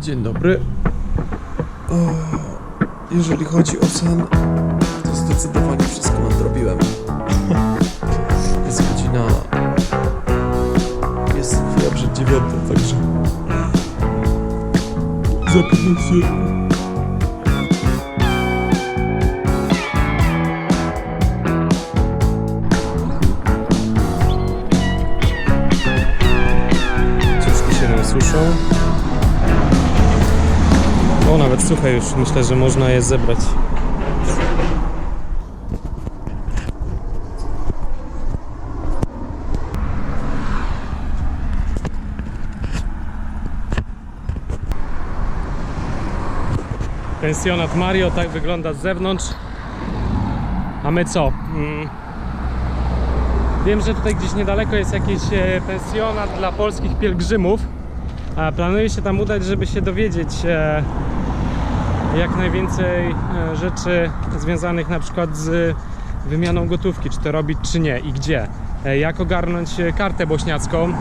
Dzień dobry. O, jeżeli chodzi o sen, to zdecydowanie wszystko nadrobiłem. Jest godzina... Jest chwila przed dziewiątą, także... Zapewne się... Suche już. Myślę, że można je zebrać. Pensjonat Mario tak wygląda z zewnątrz. A my co? Mm. Wiem, że tutaj gdzieś niedaleko jest jakiś e, pensjonat dla polskich pielgrzymów. Planuję się tam udać, żeby się dowiedzieć e, jak najwięcej e, rzeczy związanych na przykład z wymianą gotówki, czy to robić, czy nie i gdzie. E, Jak ogarnąć e, kartę bośniacką,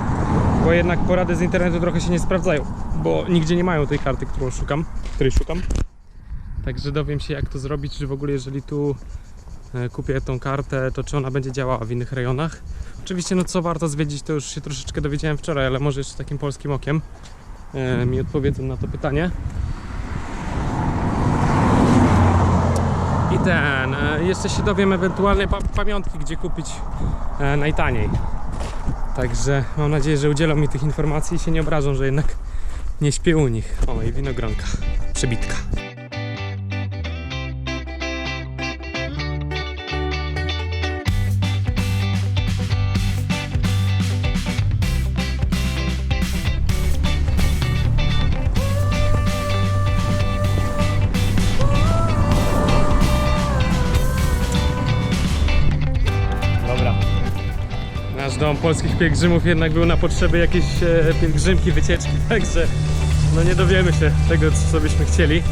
bo jednak porady z internetu trochę się nie sprawdzają, bo nigdzie nie mają tej karty, którą szukam, której szukam. Także dowiem się jak to zrobić, czy w ogóle jeżeli tu kupię tą kartę, to czy ona będzie działała w innych rejonach. Oczywiście, no co warto zwiedzić, to już się troszeczkę dowiedziałem wczoraj, ale może jeszcze takim polskim okiem mi odpowiedzą na to pytanie. Ten, e, jeszcze się dowiem ewentualne pa pamiątki, gdzie kupić e, najtaniej. Także mam nadzieję, że udzielą mi tych informacji i się nie obrażą, że jednak nie śpię u nich. O, i winogronka, przebitka. Dom polskich pielgrzymów jednak był na potrzeby jakiejś e, pielgrzymki, wycieczki, także no nie dowiemy się tego, co byśmy chcieli.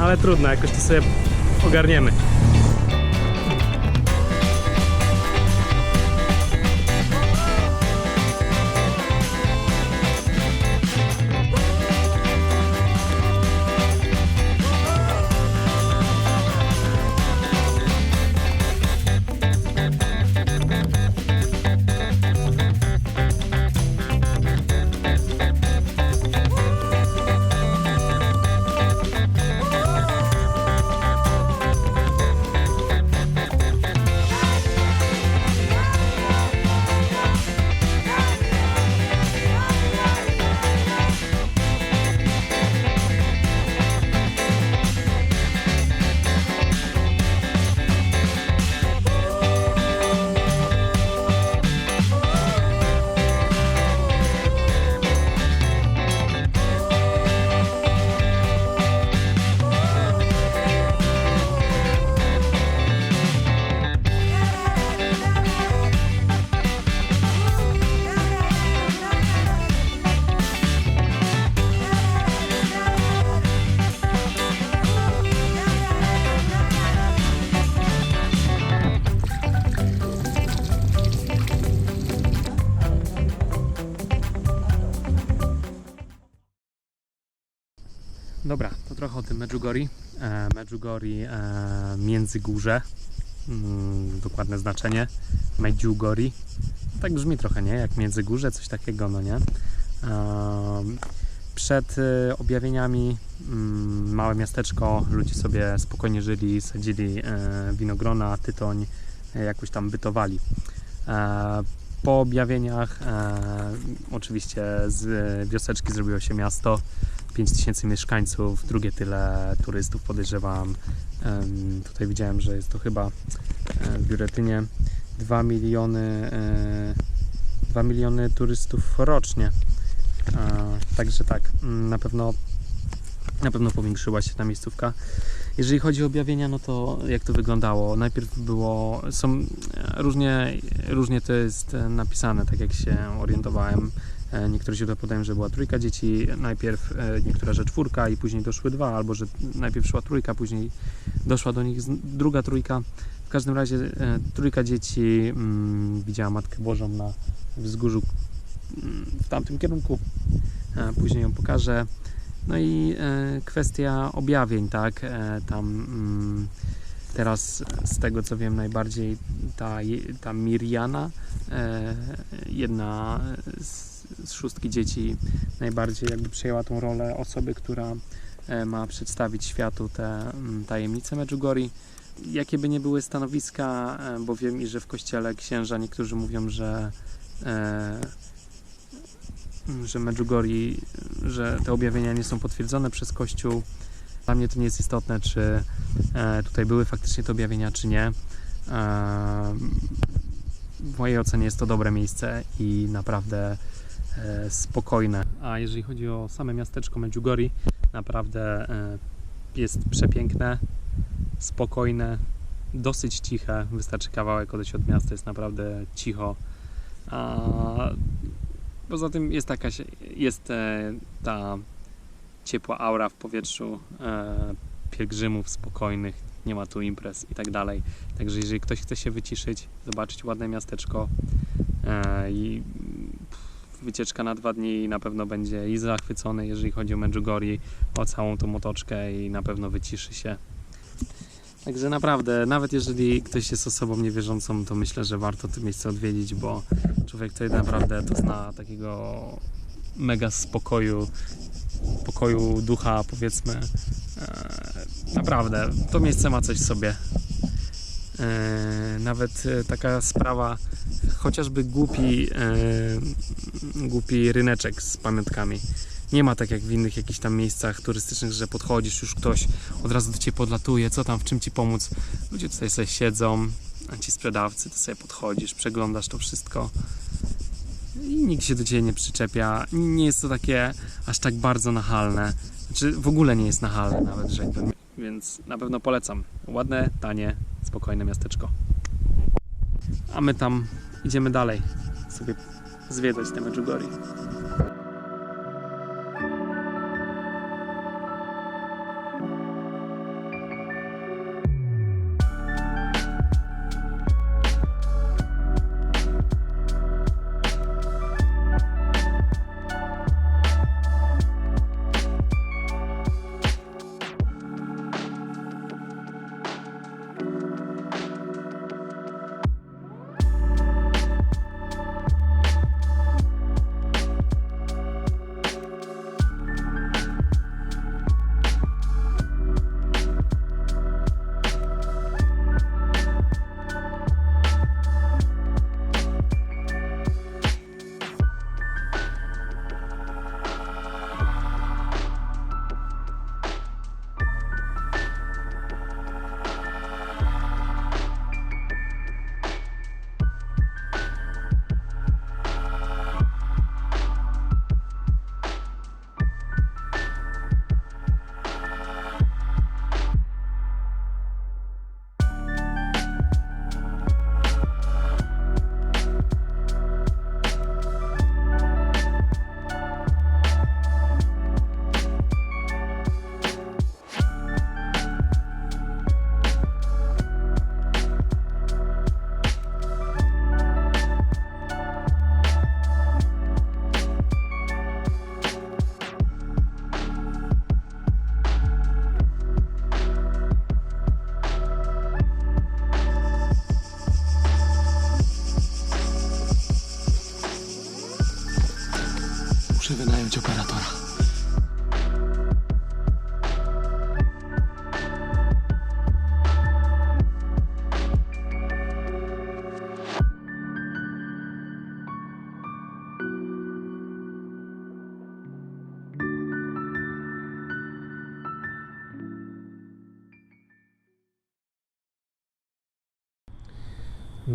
Ale trudno, jakoś to sobie ogarniemy. Dobra, to trochę o tym Medjugorje. E, Medjugorje e, Międzygórze. Mm, dokładne znaczenie. Medjugorje. Tak brzmi trochę, nie? Jak Międzygórze, coś takiego, no nie? E, przed e, objawieniami mm, małe miasteczko, ludzie sobie spokojnie żyli, sadzili e, winogrona, tytoń, e, jakoś tam bytowali. Po objawieniach oczywiście z wioseczki zrobiło się miasto. 5000 mieszkańców, drugie tyle turystów podejrzewam. Tutaj widziałem, że jest to chyba e, w biuletynie 2 miliony, e, 2 miliony turystów rocznie. E, Także tak, mm, na pewno na pewno powiększyła się ta miejscówka. Jeżeli chodzi o objawienia, no to jak to wyglądało? Najpierw było, są e, różnie, różnie to jest e, napisane, tak jak się orientowałem. E, Niektóre źródła podają, że była trójka dzieci, najpierw e, niektóra, że czwórka i później doszły dwa, albo że najpierw szła trójka, później doszła do nich druga trójka. W każdym razie e, trójka dzieci mm, widziała Matkę Bożą na wzgórzu mm, w tamtym kierunku. później ją pokażę. No i kwestia objawień, tak, tam mm, teraz z tego co wiem najbardziej ta, ta Miriana, jedna z, z szóstki dzieci najbardziej jakby przejęła tą rolę osoby, która e, ma przedstawić światu te mm, tajemnice Medjugorje. Jakie by nie były stanowiska, e, bo wiem i że w kościele księża niektórzy mówią, że e, że Medjugorje, że te objawienia nie są potwierdzone przez Kościół. Dla mnie to nie jest istotne, czy tutaj były faktycznie te objawienia, czy nie. W mojej ocenie jest to dobre miejsce i naprawdę spokojne. A jeżeli chodzi o same miasteczko Medjugorje, naprawdę e, jest przepiękne, spokojne, dosyć ciche. Wystarczy kawałek odejść od miasta, jest naprawdę cicho. A poza tym jest taka, jest e, ta ciepła aura w powietrzu e, pielgrzymów spokojnych, nie ma tu imprez i tak dalej. Także jeżeli ktoś chce się wyciszyć, zobaczyć ładne miasteczko e, i wycieczka na dwa dni na pewno będzie i zachwycony, jeżeli chodzi o Medjugorje, o całą tą otoczkę i na pewno wyciszy się. Także naprawdę, nawet jeżeli ktoś jest osobą niewierzącą, to myślę, że warto to miejsce odwiedzić, bo człowiek tutaj naprawdę to zna takiego mega spokoju, pokoju ducha, powiedzmy. E, naprawdę, to miejsce ma coś w sobie. E, nawet e, taka sprawa, chociażby głupi, e, głupi ryneczek z pamiątkami. Nie ma tak jak w innych jakichś tam miejscach turystycznych, że podchodzisz, już ktoś od razu do Ciebie podlatuje, co tam, w czym Ci pomóc. Ludzie tutaj sobie siedzą, a ci sprzedawcy, to sobie podchodzisz, przeglądasz to wszystko i nikt się do Ciebie nie przyczepia. Nie jest to takie aż tak bardzo nachalne. Znaczy w ogóle nie jest nachalne nawet, rzekłbym. Więc na pewno polecam. Ładne, tanie, spokojne miasteczko. A my tam idziemy dalej sobie zwiedzać te Medjugorje.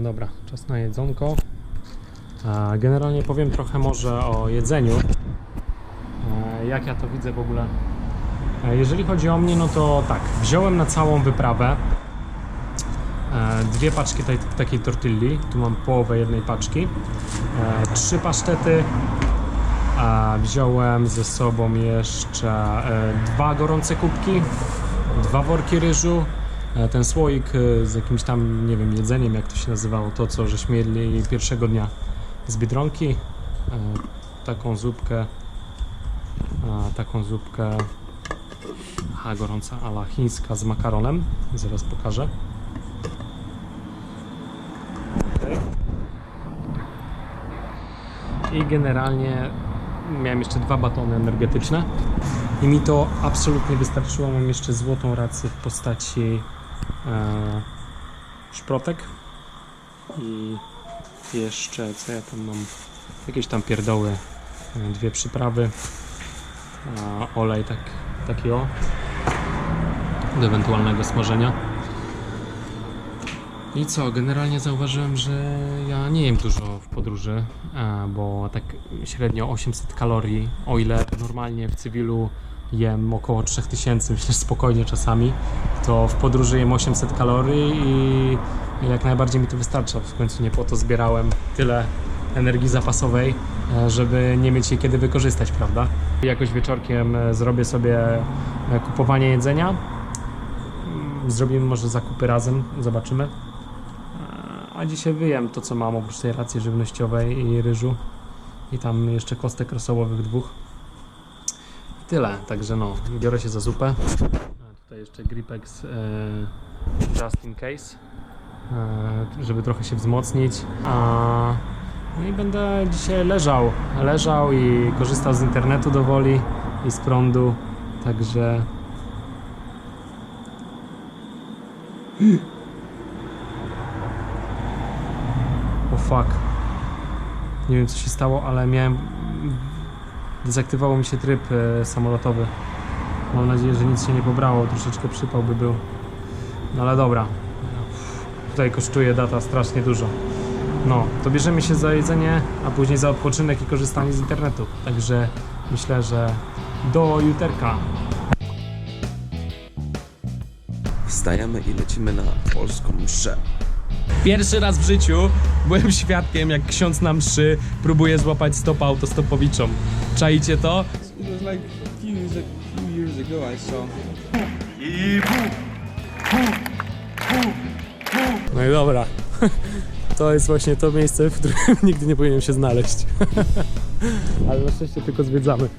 Dobra, czas na jedzonko. Generalnie powiem trochę może o jedzeniu. E, Jak ja to widzę w ogóle. E, Jeżeli chodzi o mnie, no to tak, wziąłem na całą wyprawę e, dwie paczki tej, takiej tortilli. Tu mam połowę jednej paczki. Trzy pasztety. Wziąłem ze sobą jeszcze dwa gorące kubki, dwa worki ryżu, ten słoik e, z jakimś tam, nie wiem, jedzeniem, jak to się nazywało, to co żeśmy jedli pierwszego dnia z Biedronki, e, taką zupkę taką zupkę aha, gorąca, ala chińska z makaronem. Zaraz pokażę. I generalnie miałem jeszcze dwa batony energetyczne i mi to absolutnie wystarczyło. Mam jeszcze złotą rację w postaci e, szprotek. I jeszcze, co ja tam mam, jakieś tam pierdoły, e, dwie przyprawy, a olej tak, taki o, do ewentualnego smażenia. I co, generalnie zauważyłem, że ja nie jem dużo w podróży, e, bo tak średnio 800 kalorii, o ile normalnie w cywilu jem około 3000, myślę, spokojnie czasami, to w podróży jem 800 kalorii i jak najbardziej mi to wystarcza. W końcu nie po to zbierałem tyle energii zapasowej, e, żeby nie mieć jej kiedy wykorzystać, prawda? Jakoś wieczorkiem e, zrobię sobie e, kupowanie jedzenia. Mm, Zrobimy może zakupy razem, zobaczymy. A dzisiaj wyjem to, co mam oprócz tej racji żywnościowej i ryżu. I tam jeszcze kostek rosołowych dwóch. Tyle, także no, biorę się za zupę. A tutaj jeszcze Gripex e, just in case, e, żeby trochę się wzmocnić. A, no i będę dzisiaj leżał, leżał i korzystał z internetu do woli i z prądu, także... O fuck. Nie wiem co się stało, ale miałem. Dezaktywował mi się tryb e, samolotowy. Mam nadzieję, że nic się nie pobrało. Troszeczkę przypał by był. No ale dobra. Tutaj kosztuje data strasznie dużo. No, to bierzemy się za jedzenie, a później za odpoczynek i korzystanie z internetu. Także myślę, że do juterka. Wstajemy i lecimy na polską mszę. Pierwszy raz w życiu byłem świadkiem, jak ksiądz na mszy próbuje złapać stopa autostopowiczom. Czaicie to? I No i dobra. To jest właśnie to miejsce, w którym nigdy nie powinienem się znaleźć. Ale na szczęście tylko zwiedzamy.